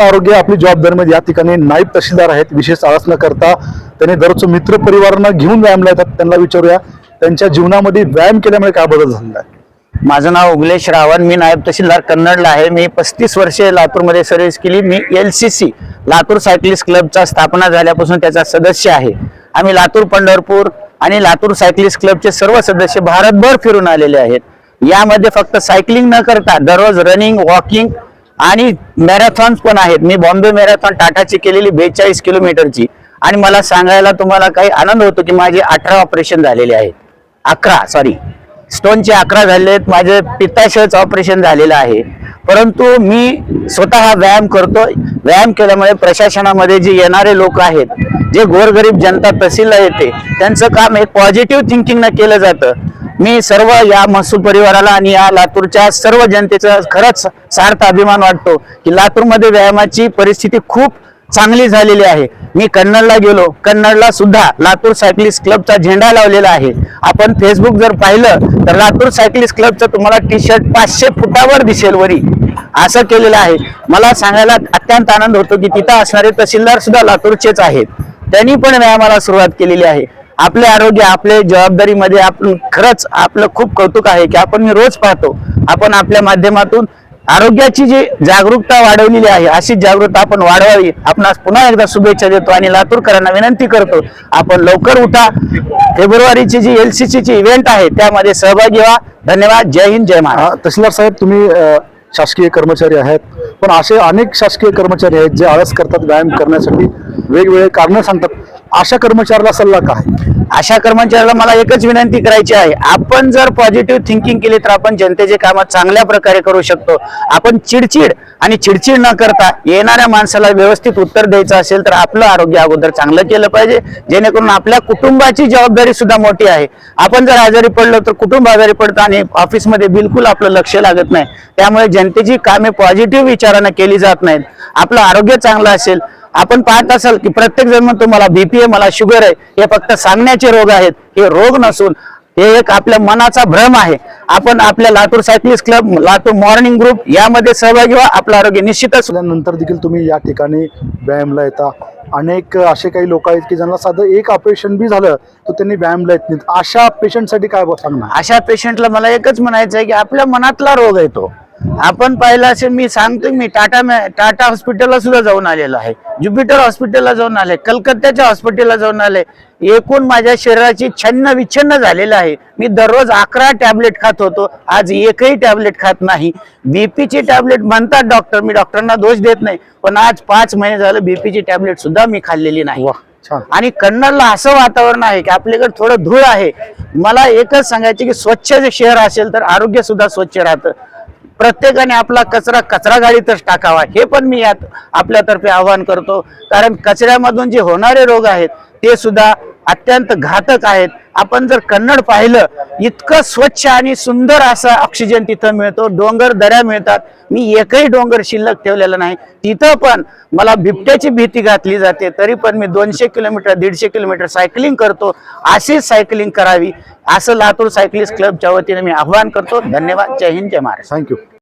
आरोग्य आपली जबाबदारीमध्ये या ठिकाणी नाईब तहसीलदार आहेत विशेष आळस न करता. त्यांनी दररोज मित्र परिवारांना घेऊन व्यायामला येतात त्यांना विचारूया त्यांच्या जीवनामध्ये व्यायाम केल्यामुळे काय बदल झालेला आहे? माझं नाव उगलेश रावण मी नायब तहसीलदार कन्नडला आहे. मी पस्तीस वर्षे लातूरमध्ये सर्व्हिस केली. मी L C C Latur cyclist क्लबचा स्थापना झाल्यापासून त्याचा सदस्य आहे. आम्ही लातूर पंढरपूर आणि लातूर सायकलिस्ट क्लबचे सर्व सदस्य भारतभर फिरून आलेले आहेत. यामध्ये फक्त सायकलिंग न करता दररोज रनिंग वॉकिंग आणि मॅरेथॉन्स पण आहेत. मी बॉम्बे मॅरेथॉन टाटाची केलेली बेचाळीस किलोमीटरची. आणि मला सांगायला तुम्हाला काही आनंद होतो की माझे अठरा ऑपरेशन झालेले आहेत. अकरा सॉरी स्टोनचे अकरा झाले आहेत. माझे पित्ताशयच ऑपरेशन झालेलं आहे. परंतु मी स्वतः व्यायाम करतो व्यायाम केल्यामुळे प्रशासनामध्ये जे येणारे लोक आहेत जे गोरगरीब जनता तहसीलला येते त्यांचं काम एक पॉझिटिव्ह थिंकिंगनं केलं जातं. मी सर्व या महसूल परिवाराला आणि या लातूरच्या सर्व जनतेचा खरंच सार्थ अभिमान वाटतो की लातूरमध्ये व्यायामाची परिस्थिती खूप चांगली झालेली आहे. मी कन्नडला गेलो कन्नडला सुद्धा लातूर सायकलिस्ट क्लबचा झेंडा लावलेला आहे. आपण फेसबुक जर पाहिलं तर लातूर सायकलिस्ट क्लबचं तुम्हाला टी शर्ट पाचशे फुटावर दिसेल वरी. असं केलेलं आहे. मला सांगायला अत्यंत आनंद होतो की तिथं असणारे तहसीलदार सुद्धा लातूरचेच आहेत. त्यांनी पण व्यायामाला सुरुवात केलेली आहे. आपले आरोग्य आपले जबाबदारीमध्ये आपण खरंच आपलं खूप कौतुक आहे की आपण मी रोज पाहतो. आपण आपल्या माध्यमातून आरोग्याची जी जागरूकता वाढवलेली आहे अशी जागरूकता आपण वाढवावी. आपणास पुन्हा एकदा शुभेच्छा देतो आणि लातूरकरांना विनंती करतो आपण लवकर उठा. फेब्रुवारीची जी एल सी ची इव्हेंट आहे त्यामध्ये सहभागी व्हा. धन्यवाद. जय हिंद जय महाराज तहसीलदार साहेब तुम्ही शासकीय कर्मचारी आहेत. पण असे अनेक शासकीय कर्मचारी आहेत जे आळस करतात व्यायाम करण्यासाठी. वेगवेगळे कारण सांगतात. अशा कर्मचाऱ्याला सल्ला काय? अशा कर्मचाऱ्याला मला एकच विनंती करायची आहे. आपण जर पॉझिटिव्ह थिंकिंग केली तर आपण जनतेचे काम चांगल्या प्रकारे करू शकतो. आपण चिडचिड आणि चिडचिड न करता येणाऱ्या माणसाला व्यवस्थित उत्तर द्यायचं असेल तर आपलं आरोग्य अगोदर चांगलं केलं पाहिजे. जेणेकरून आपल्या कुटुंबाची जबाबदारी सुद्धा मोठी आहे. आपण जर आजारी पडलो तर कुटुंब आजारी पडतं आणि ऑफिसमध्ये बिलकुल आपलं लक्ष लागत नाही. त्यामुळे जनतेची कामे पॉझिटिव्ह विचारानं केली जात नाहीत. आपलं आरोग्य चांगलं असेल आपण पाहत असाल की प्रत्येक जण म्हणतो मला बीपी आहे मला शुगर आहे. हे फक्त सांगण्याचे रोग आहेत. हे रोग नसून हे एक आपल्या मनाचा भ्रम आहे. आपण आपल्या Latur cyclist club Latur morning group यामध्ये सहभागी व्हा. आपलं आरोग्य निश्चितच नंतर देखील तुम्ही या ठिकाणी व्यायामला येता. अनेक असे काही लोक आहेत की ज्यांना साधं एक ऑपरेशन बी झालं तर त्यांनी व्यायामला येत नाहीत. अशा पेशंटसाठी काय सांगणार? अशा पेशंटला मला एकच म्हणायचं आहे की आपल्या मनातला रोग आहे तो आपण पाहिलं असेल मी सांगतो मी टाटा मॅ- टाटा हॉस्पिटलला सुद्धा जाऊन आलेलो आहे. ज्युपिटर हॉस्पिटलला जाऊन आले कलकत्त्याच्या हॉस्पिटलला जाऊन आले. एकूण माझ्या शरीराची छन्न विच्छिन्न झालेलं आहे. मी दररोज अकरा टॅबलेट खात होतो आज एकही टॅबलेट खात नाही. बीपीची टॅबलेट म्हणतात डॉक्टर मी डॉक्टरांना दोष देत नाही पण आज पाच महिने झालं बीपीची टॅबलेट सुद्धा मी खाल्लेली नाही. आणि कन्नडला असं वातावरण आहे की आपल्याकडे थोडं धूळ आहे. मला एकच सांगायचे की स्वच्छ जे शहर असेल तर आरोग्य सुद्धा स्वच्छ राहतं. प्रत्येकाने आपला कचरा कचरा गाडीतच टाकावा. हे पण मी यात आपल्यातर्फे आवाहन करतो. कारण कचऱ्यामधून जे होणारे रोग आहेत ते सुद्धा अत्यंत घातक आहेत. आपण जर कन्नड पाहिलं इतकं स्वच्छ आणि सुंदर असा ऑक्सिजन तिथं मिळतो. डोंगर दऱ्या मिळतात. मी एकही डोंगर शिल्लक ठेवलेला नाही. तिथं पण मला बिबट्याची भीती घातली जाते. तरी पण मी दोनशे किलोमीटर दीडशे किलोमीटर सायकलिंग करतो. अशीच सायकलिंग करावी असं लातूर सायकलिस्ट क्लबच्या वतीने मी आवाहन करतो. धन्यवाद. जय हिंद जय महाराज थँक्यू